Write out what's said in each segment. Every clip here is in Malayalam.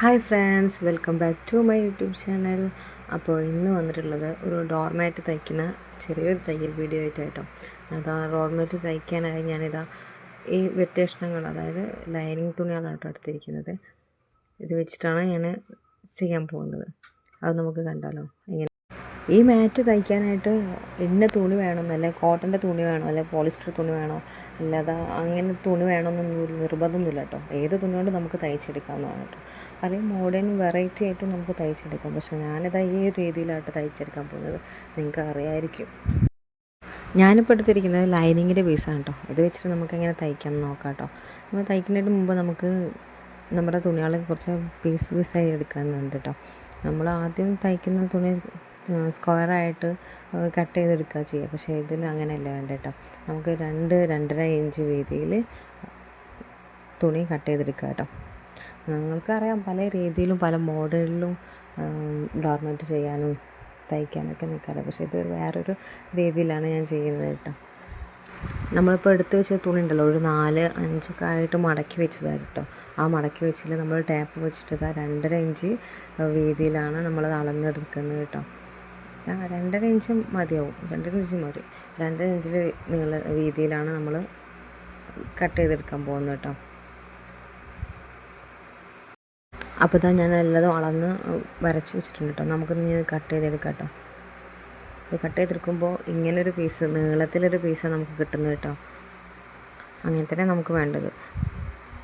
Hi friends welcome back to my YouTube channel. അപ്പോൾ ഇന്ന് വന്നിട്ടുള്ളത് ഒരു ഡോർമാറ്റ് തയ്ക്കുന്ന ചെറിയൊരു തയ്യൽ വീഡിയോ ആയിട്ടാട്ടോ അതാ ഡോർമാറ്റ് തയ്ക്കാനായി ഞാനിതാ ഈ വെട്ടേഷണങ്ങൾ അതായത് ലൈനിങ് തുണികളാണ് കേട്ടോ എടുത്തിരിക്കുന്നത്. ഇത് വെച്ചിട്ടാണ് ഞാൻ ചെയ്യാൻ പോകുന്നത്. അത് നമുക്ക് കണ്ടാലോ. ഇങ്ങനെ. ഈ മാറ്റ് തയ്ക്കാനായിട്ട് ഇന്ന തുണി വേണം അല്ലെ കോട്ടന്റെ തുണി വേണോ അല്ലെ പോളിസ്റ്റർ തുണി വേണോ അല്ലാതെ അങ്ങനെ തുണി വേണമെന്നൊന്നും നിർബന്ധമൊന്നുമില്ല കേട്ടോ. ഏത് തുണി കൊണ്ട് നമുക്ക് തയ്ച്ചെടുക്കാവുന്നതാണ് കേട്ടോ. അല്ലെങ്കിൽ മോഡേൺ വെറൈറ്റി ആയിട്ട് നമുക്ക് തയ്ച്ചെടുക്കാം. പക്ഷേ ഞാനിതാ ഈ ഒരു രീതിയിലായിട്ട് തയ്ച്ചെടുക്കാൻ പോകുന്നത്. നിങ്ങൾക്ക് അറിയായിരിക്കും. ഞാനിപ്പോൾ എടുത്തിരിക്കുന്നത് ലൈനിങ്ങിന്റെ പീസാണ് കേട്ടോ ഇത് വെച്ചിട്ട് നമുക്ക് എങ്ങനെ തയ്ക്കാം നോക്കാം കേട്ടോ നമ്മൾ തയ്ക്കുന്നതിന് മുമ്പ് നമുക്ക് നമ്മുടെ തുണികൾ കുറച്ച് പീസ് പീസായി എടുക്കാനുണ്ട് കേട്ടോ നമ്മൾ ആദ്യം തയ്ക്കുന്ന തുണി സ്ക്വയറായിട്ട് കട്ട് ചെയ്തെടുക്കുക ചെയ്യുക പക്ഷേ ഇതിൽ അങ്ങനെയല്ല വേണ്ട കേട്ടോ നമുക്ക് രണ്ട് രണ്ടര ഇഞ്ച് വീതിയിൽ തുണി കട്ട് ചെയ്തെടുക്കുക കേട്ടോ നിങ്ങൾക്കറിയാം പല രീതിയിലും പല മോഡലിലും ഡോർമെന്റ് ചെയ്യാനും തയ്ക്കാനൊക്കെ നിൽക്കാറ് പക്ഷേ ഇത് വേറൊരു രീതിയിലാണ് ഞാൻ ചെയ്യുന്നത് കേട്ടോ. നമ്മളിപ്പോൾ എടുത്ത് വെച്ച തുണി ഉണ്ടല്ലോ ഒരു നാല് അഞ്ചൊക്കെ ആയിട്ട് മടക്കി വെച്ചതാണ് കേട്ടോ. ആ മടക്കി വെച്ചിൽ നമ്മൾ ടാപ്പ് വെച്ചിട്ട് രണ്ടര ഇഞ്ച് വീതിയിലാണ് നമ്മൾ അളന്നെടുക്കുന്നത് കേട്ടോ. ആ രണ്ടര ഇഞ്ച് മതിയാവും. രണ്ടര ഇഞ്ച് മതി. രണ്ടര ഇഞ്ചിൽ നീള വീതിയിലാണ് നമ്മൾ കട്ട് ചെയ്തെടുക്കാൻ പോകുന്നത് കേട്ടോ. അപ്പോൾ ഇതാ ഞാൻ എല്ലാതും അളന്ന് വരച്ച് വെച്ചിട്ടുണ്ട് കേട്ടോ നമുക്കൊന്ന് കട്ട് ചെയ്തെടുക്കാം കേട്ടോ ഇത് കട്ട് ചെയ്തെടുക്കുമ്പോൾ ഇങ്ങനൊരു പീസ് നീളത്തിലൊരു പീസാണ് നമുക്ക് കിട്ടുന്നത് കേട്ടോ അങ്ങനെ തന്നെ നമുക്ക് വേണ്ടത്.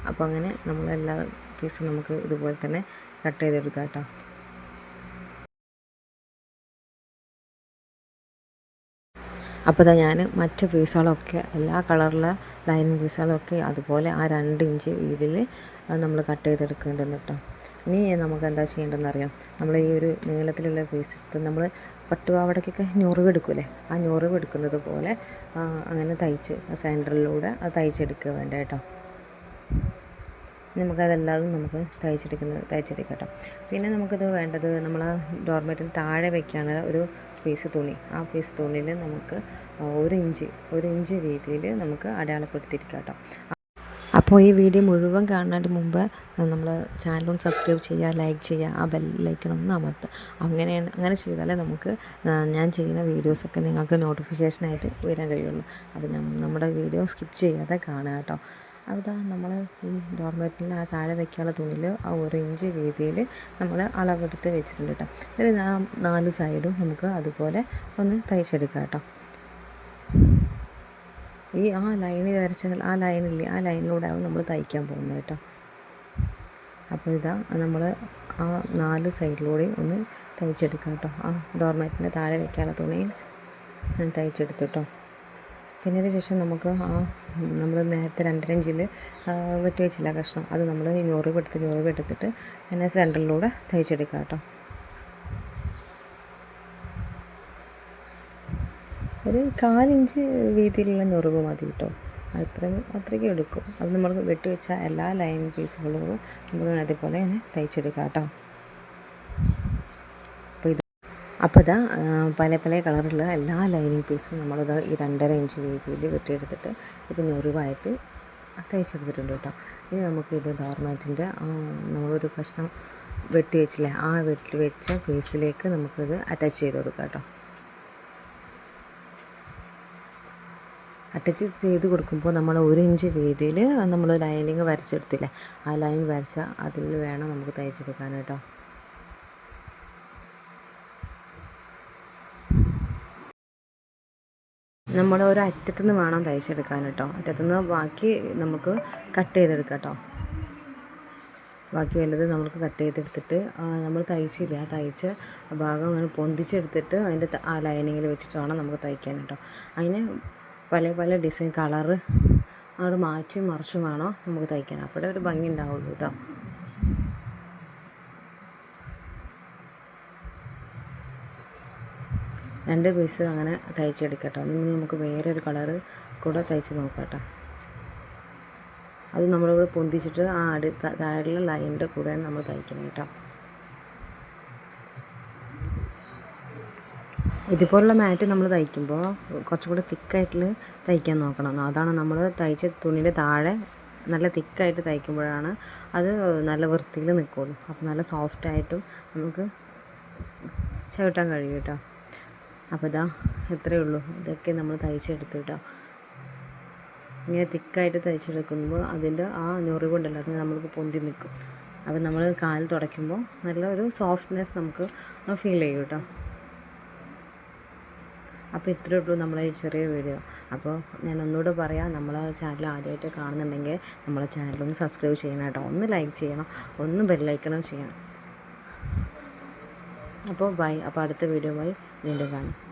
അപ്പോൾ അങ്ങനെ നമ്മൾ എല്ലാ പീസും നമുക്ക് ഇതുപോലെ തന്നെ കട്ട് ചെയ്തെടുക്കാം കേട്ടോ അപ്പോൾ ഞാൻ മറ്റ് പീസുകളൊക്കെ എല്ലാ കളറിലെ ലൈനിങ് പീസുകളൊക്കെ അതുപോലെ ആ രണ്ട് ഇഞ്ച് വീതിയിൽ നമ്മൾ കട്ട് ചെയ്തെടുക്കേണ്ടത് കേട്ടോ ഇനി നമുക്ക് എന്താ ചെയ്യേണ്ടതെന്ന് അറിയാം നമ്മൾ ഈ ഒരു നീളത്തിലുള്ള പീസ് എടുത്ത് നമ്മൾ പട്ടുപാവടക്കൊക്കെ ഞൊറിവ് എടുക്കൂലേ? ആ ഞൊറിവ് എടുക്കുന്നത് പോലെ അങ്ങനെ തയ്ച്ച് സെന്ററിലൂടെ തയ്ച്ചെടുക്കുക വേണ്ട കേട്ടോ നമുക്കതെല്ലാതും നമുക്ക് തയ്ച്ചെടുക്കുന്നത് തയ്ച്ചെടുക്കാം കേട്ടോ പിന്നെ നമുക്കിത് വേണ്ടത് നമ്മൾ ഡോർമെറ്റിൽ താഴെ വയ്ക്കാനുള്ള ഒരു പീസ് തുണി. ആ പീസ് തുണിയിൽ നമുക്ക് ഒരു ഇഞ്ച് ഒരു ഇഞ്ച് വീതിയിൽ നമുക്ക് അടയാളപ്പെടുത്തിയിരിക്കാം കേട്ടോ അപ്പോൾ ഈ വീഡിയോ മുഴുവൻ കാണാനായിട്ട് മുമ്പ് നമ്മൾ ചാനലൊന്ന് സബ്സ്ക്രൈബ് ചെയ്യുക ലൈക്ക് ചെയ്യുക ആ ബെല്ലൈക്കണമെന്ന് അമർത്തുക. അങ്ങനെ അങ്ങനെ ചെയ്താലേ നമുക്ക് ഞാൻ ചെയ്യുന്ന വീഡിയോസൊക്കെ നിങ്ങൾക്ക് നോട്ടിഫിക്കേഷനായിട്ട് വരാൻ കഴിയുള്ളൂ. അപ്പോൾ നമ്മുടെ വീഡിയോ സ്കിപ്പ് ചെയ്യാതെ കാണുക കേട്ടോ. അപ്പോൾ നമ്മൾ ഈ ഡോർമെറ്റിൽ ആ താഴെ വയ്ക്കാനുള്ള തുണിയിൽ ആ ഒരു ഇഞ്ച് വീതിയിൽ നമ്മൾ അളവെടുത്ത് വെച്ചിട്ടുണ്ട് കേട്ടോ. ഇതിൽ ആ നാല് സൈഡും നമുക്ക് അതുപോലെ ഒന്ന് തയ്ച്ചെടുക്കാം കേട്ടോ. ഈ ആ ലൈനിൽ വരച്ച ആ ലൈനില്ലേ ആ ലൈനിലൂടെ ആവും നമ്മൾ തയ്ക്കാൻ പോകുന്നത് കേട്ടോ. അപ്പോൾ ഇതാ നമ്മൾ ആ നാല് സൈഡിലൂടെയും ഒന്ന് തയ്ച്ചെടുക്കാം കേട്ടോ. ആ ഡോർമാറ്റിന്റെ താഴെ വയ്ക്കാനുള്ള തുണിയിൽ ഞാൻ തയ്ച്ചെടുത്തു കേട്ടോ. പിന്നെ അതിന് ശേഷം നമുക്ക് ആ നമ്മൾ നേരത്തെ രണ്ടരഞ്ചിൽ വെട്ടി വെച്ചില്ല കഷ്ണം. അത് നമ്മൾ ഞൊറിവ് എടുത്ത് ഞൊറിവ് എടുത്തിട്ട് അതിനെ സെന്ററിലൂടെ തയ്ച്ചെടുക്കാം കേട്ടോ. ഒരു കാലിഞ്ച് വീതിയിലുള്ള ഞൊറിവ് മതി കേട്ടോ. അത്രയും അത്രയ്ക്ക് എടുക്കും. അത് നമ്മൾ വെട്ടി വെച്ച എല്ലാ ലൈൻ പീസുകളും നമുക്ക് അതേപോലെ തന്നെ തയ്ച്ചെടുക്കാം കേട്ടോ. അപ്പോൾ ഇതാ പല പല കളറുള്ള എല്ലാ ലൈനിങ് പീസും നമ്മളിത് ഈ രണ്ടര ഇഞ്ച് വീതിയിൽ വെട്ടിയെടുത്തിട്ട് ഇപ്പോൾ ഞൊറിവായിട്ട് തയ്ച്ചെടുത്തിട്ടുണ്ട് കേട്ടോ. ഇനി നമുക്കിത് ഡോർമാറ്റിന്റെ നമ്മളൊരു കഷ്ണം വെട്ടി വെച്ചില്ലേ ആ വെട്ടി വെച്ച പീസിലേക്ക് നമുക്കിത് അറ്റാച്ച് ചെയ്ത് കൊടുക്കാം കേട്ടോ. അറ്റാച്ച് ചെയ്ത് കൊടുക്കുമ്പോൾ നമ്മൾ ഒരു ഇഞ്ച് വീതിയിൽ നമ്മൾ ലൈനിങ് വരച്ചെടുത്തില്ലേ ആ ലൈൻ വരച്ച അതിൽ വേണം നമുക്ക് തയ്ച്ചെടുക്കാൻ കേട്ടോ. നമ്മുടെ ഒരു അറ്റത്തുനിന്ന് വേണം തയ്ച്ചെടുക്കാൻ കേട്ടോ. അറ്റത്തുനിന്ന് ബാക്കി നമുക്ക് കട്ട് ചെയ്തെടുക്കാം കേട്ടോ. ബാക്കി വല്ലത് നമുക്ക് കട്ട് ചെയ്തെടുത്തിട്ട് നമ്മൾ തയ്ച്ചില്ല? ആ തയ്ച്ച ഭാഗം അങ്ങനെ പൊന്തിച്ചെടുത്തിട്ട് അതിന്റെ ആ ലൈനിങ്ങിൽ വെച്ചിട്ട് വേണം നമുക്ക് തയ്ക്കാൻ കേട്ടോ. അതിന് പല പല ഡിസൈൻ കളറ് അത് മാറ്റി മറിച്ചും വേണം നമുക്ക് തയ്ക്കാൻ. അപ്പോഴേ ഒരു ഭംഗി ഉണ്ടാവുള്ളൂ കേട്ടോ. രണ്ട് പീസ് അങ്ങനെ തയ്ച്ചെടുക്കട്ടോ. ഇനി നമുക്ക് വേറെ ഒരു കളറ് കൂടെ തയ്ച്ച് നോക്കാം കേട്ടോ അത് നമ്മളിവിടെ പൊന്തിച്ചിട്ട് ആ അടി താഴെയുള്ള ലൈനിന്റെ കൂടെ നമ്മൾ തയ്ക്കണം കേട്ടോ. ഇതുപോലുള്ള മാറ്റ് നമ്മൾ തയ്ക്കുമ്പോൾ കുറച്ചും കൂടെ തിക്കായിട്ടുള്ള തയ്ക്കാൻ നോക്കണം. അതാണ് നമ്മൾ തയ്ച്ച തുണിയുടെ താഴെ നല്ല തിക്കായിട്ട് തയ്ക്കുമ്പോഴാണ് അത് നല്ല വൃത്തിയിൽ നിൽക്കുള്ളൂ. അപ്പോൾ നല്ല സോഫ്റ്റായിട്ടും നമുക്ക് ചവിട്ടാൻ കഴിയും കേട്ടോ. അപ്പോൾ ഇതാ ഇത്രയേ ഉള്ളൂ. ഇതൊക്കെ നമ്മൾ തയ്ച്ചെടുത്തു കേട്ടോ. ഇങ്ങനെ തിക്കായിട്ട് തയ്ച്ചെടുക്കുമ്പോൾ അതിന്റെ ആ ഞൊറിവുണ്ടല്ലോ അത് നമ്മൾക്ക് പൊന്തി നിൽക്കും. അപ്പോൾ നമ്മൾ കാൽ തുടയ്ക്കുമ്പോൾ നല്ലൊരു സോഫ്റ്റ്നെസ് നമുക്ക് ഫീൽ ചെയ്യും കേട്ടോ. അപ്പോൾ ഇത്രയേ ഉള്ളൂ നമ്മളെ ഈ ചെറിയ വീഡിയോ. അപ്പോൾ ഞാൻ ഒന്നുകൂടെ പറയാം നമ്മളെ ചാനൽ ആദ്യമായിട്ട് കാണുന്നുണ്ടെങ്കിൽ നമ്മളെ ചാനലൊന്ന് സബ്സ്ക്രൈബ് ചെയ്യണം കേട്ടോ. ഒന്ന് ലൈക്ക് ചെയ്യണം ഒന്ന് ബെല്ലൈക്കണം ചെയ്യണം. അപ്പോൾ ബൈ അപ്പോൾ അടുത്ത വീഡിയോയുമായി വീണ്ടും കാണാം